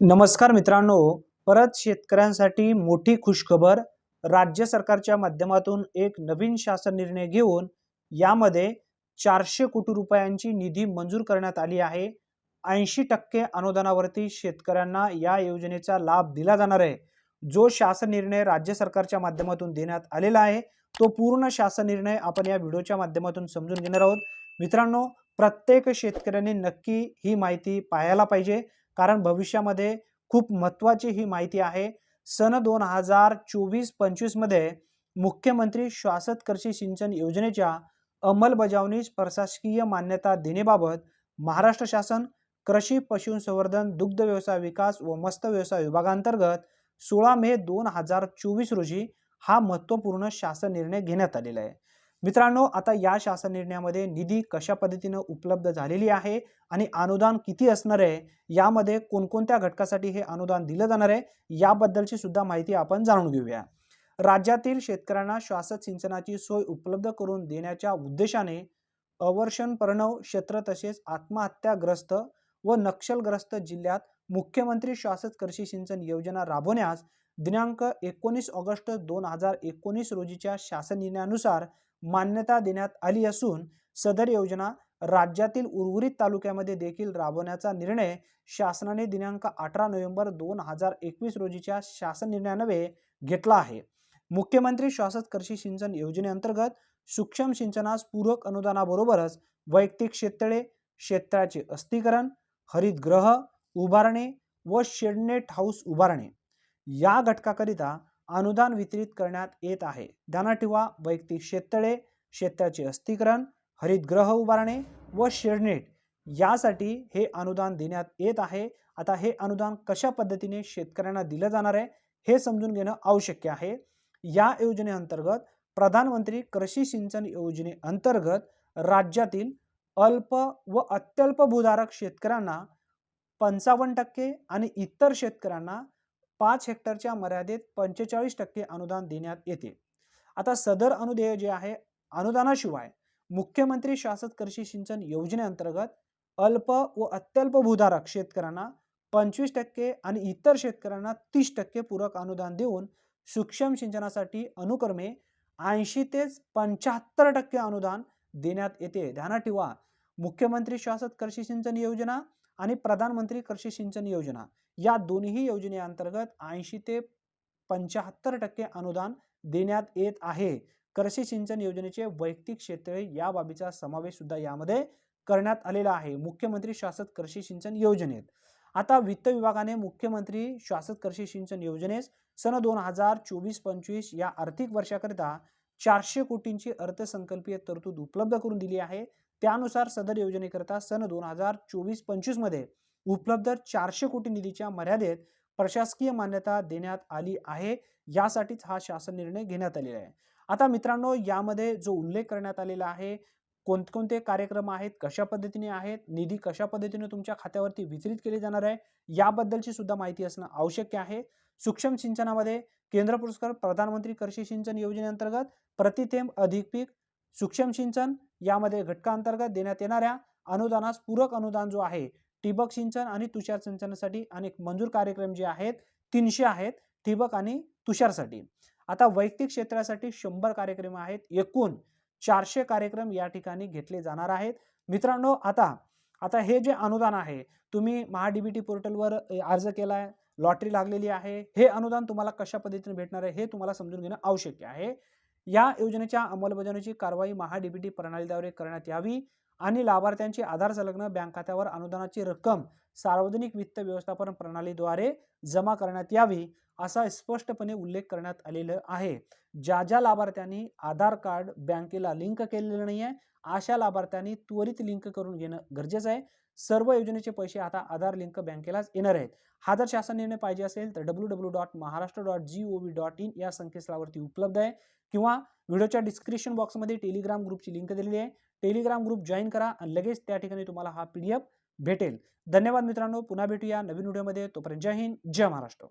नमस्कार मित्रांनो परत शेतकऱ्यांसाठी मोठी खुशखबर. राज्य सरकारच्या माध्यमातून एक नवीन शासन निर्णय घेऊन यामध्ये चारशे कोटी रुपयांची निधी मंजूर करण्यात आली आहे. ऐंशी टक्के अनुदानावरती शेतकऱ्यांना या योजनेचा लाभ दिला जाणार आहे. जो शासन निर्णय राज्य सरकारच्या माध्यमातून देण्यात आलेला आहे तो पूर्ण शासन निर्णय आपण या व्हिडिओच्या माध्यमातून समजून घेणार आहोत. मित्रांनो प्रत्येक शेतकऱ्यांनी नक्की ही माहिती पाहायला पाहिजे. कारण भविष्यामध्ये खूप महत्त्वाची ही माहिती आहे. सन दोन हजार चोवीस पंचवीसमध्ये मुख्यमंत्री शाश्वत कृषी सिंचन योजनेच्या अंमलबजावणीस प्रशासकीय मान्यता देण्याबाबत महाराष्ट्र शासन कृषी पशुसंवर्धन दुग्ध व्यवसाय विकास व मत्स्य व्यवसाय विभागांतर्गत सोळा मे दोन हजार चोवीस रोजी हा महत्त्वपूर्ण शासन निर्णय घेण्यात आलेला आहे. मित्रांनो आता या शासन निर्णयामध्ये निधी कशा पद्धतीनं उपलब्ध झालेली आहे आणि अनुदान किती असणार आहे यामध्ये कोणकोणत्या घटकासाठी हे अनुदान दिलं जाणार आहे याबद्दलची सुद्धा माहिती आपण जाणून घेऊया. राज्यातील शेतकऱ्यांना श्वासत सिंचनाची सोय उपलब्ध करून देण्याच्या उद्देशाने अवर्षण प्रणव क्षेत्र तसेच आत्महत्याग्रस्त व नक्षलग्रस्त जिल्ह्यात मुख्यमंत्री श्वासत कृषी सिंचन योजना राबवण्यास दिनांक एकोणीस ऑगस्ट दोन हजार एकोणीस रोजीच्या शासन निर्णयानुसार मान्यता देण्यात आली असून सदर योजना राज्यातील उर्वरित तालुक्यामध्ये देखील राबवण्याचा निर्णय शासनाने दिनांक अठरा नोव्हेंबर दोन हजार एकवीस रोजीच्या शासन निर्णयानवे घेतला आहे. मुख्यमंत्री शाश्वत कृषी सिंचन योजनेअंतर्गत सूक्ष्म सिंचनास पूरक अनुदानाबरोबरच वैयक्तिक शेततळे शेततळ्याचे अस्तीकरण हरितगृह उभारणे व शेडनेट हाऊस उभारणे. या घटकाकरिता अनुदान वितरित करण्यात येत आहे. ध्यानात ठेवा वैयक्तिक शेततळे शेताचे अस्थिकरण हरितगृह उभारणे व शेडनेट यासाठी हे अनुदान देण्यात येत आहे. आता हे अनुदान कशा पद्धतीने शेतकऱ्यांना दिलं जाणार आहे हे समजून घेणं आवश्यक आहे. या योजनेअंतर्गत प्रधानमंत्री कृषी सिंचन योजनेअंतर्गत राज्यातील अल्प व अत्यल्प भूधारक शेतकऱ्यांना पंचावन्न टक्के आणि इतर शेतकऱ्यांना पाच हेक्टरच्या मर्यादेत पंचेचाळीस टक्के अनुदान देण्यात येते. आता सदर अनुदेय जे आहे अनुदानाशिवाय मुख्यमंत्री शाश्वत कृषी सिंचन योजनेअंतर्गत अल्प व अत्यल्प भूधारक शेतकऱ्यांना पंचवीस टक्के आणि इतर शेतकऱ्यांना तीस टक्के पूरक अनुदान देऊन सूक्ष्म सिंचनासाठी अनुक्रमे ऐंशी ते पंच्याहत्तर टक्के अनुदान देण्यात येते. ध्यानात ठेवा मुख्यमंत्री शासक कृषी सिंचन योजना आणि प्रधानमंत्री कृषी सिंचन योजना. या दोन्ही योजनेअंतर्गत ऐंशी ते पंच्याहत्तर टक्के अनुदान देण्यात येत आहे. कृषी सिंचन योजनेचे वैयक्तिक क्षेत्र या बाबीचा समावेश सुद्धा यामध्ये करण्यात आलेला आहे. मुख्यमंत्री शाश्वत कृषी सिंचन योजनेत. आता वित्त विभागाने मुख्यमंत्री शाश्वत कृषी सिंचन योजनेस सन दोन हजार चोवीस पंचवीस या आर्थिक वर्षाकरिता चारशे कोटींची अर्थसंकल्पीय तरतूद उपलब्ध करून दिली आहे. त्यानुसार सदर योजनेकरिता सन दोन हजार चोवीस पंचवीसमध्ये उपलब्ध चारशे कोटी निधीच्या मर्यादेत प्रशासकीय मान्यता देण्यात आली आहे. यासाठीच हा शासन निर्णय घेण्यात आलेला आहे. आता मित्रांनो यामध्ये जो उल्लेख करण्यात आलेला आहे कोणकोणते कार्यक्रम आहेत कशा पद्धतीने आहेत निधी कशा पद्धतीने तुमच्या खात्यावरती वितरित केले जाणार आहे याबद्दलची सुद्धा माहिती असणं आवश्यक आहे. सूक्ष्म सिंचनामध्ये केंद्र पुरस्कार प्रधानमंत्री कृषी सिंचन योजनेअंतर्गत प्रतिथेंब अधिक पीक सूक्ष्म सिंचन यामध्ये घटकांतर्गत देण्यात येणाऱ्या अनुदानास पूरक अनुदान जो आहे ठिबक सिंचन आणि तुषार सिंचनासाठी अनेक मंजूर कार्यक्रम जे आहेत तीनशे आहेत ठिबक आणि तुषारसाठी. आता वैयक्तिक क्षेत्रासाठी शंभर कार्यक्रम आहेत एकूण चारशे कार्यक्रम या ठिकाणी घेतले जाणार आहेत. मित्रांनो आता आता हे जे अनुदान आहे तुम्ही महाडीबीटी पोर्टलवर अर्ज केला आहे लॉटरी लागलेली आहे. हे अनुदान तुम्हाला कशा पद्धतीने भेटणार आहे हे तुम्हाला समजून घेणं आवश्यक आहे. या योजनेच्या अंमलबजावणीची कारवाई महाडीबीटी प्रणालीद्वारे करण्यात यावी आणि लाभार्थ्यांची आधार संलग्न बँक खात्यावर अनुदानाची रक्कम सार्वजनिक वित्त व्यवस्थापन प्रणालीद्वारे जमा करण्यात यावी असा स्पष्टपणे उल्लेख करण्यात आलेलं आहे. ज्या ज्या लाभार्थ्यांनी आधार कार्ड बँकेला लिंक केलेलं नाही आहे अशा लाभार्थ्यांनी त्वरित लिंक करून घेणं गरजेचं आहे. सर्व योजनेचे पैसे आता आधार लिंक बँकेलाच येणार आहेत. हा जर शासन निर्णय पाहिजे असेल तर W W dot Maharashtra dot G O V dot in या संकेतस्थळावरती उपलब्ध आहे. किंवा व्हिडिओच्या डिस्क्रिप्शन बॉक्समध्ये टेलिग्राम ग्रुपची लिंक दिलेली आहे. टेलिग्राम ग्रुप जॉईन करा आणि लगेच त्या ठिकाणी तुम्हाला हा पी भेटेल. धन्यवाद मित्रांनो. पुन्हा भेटूया नवीन व्हिडिओमध्ये. तोपर्यंत जय हिंद जय महाराष्ट्र.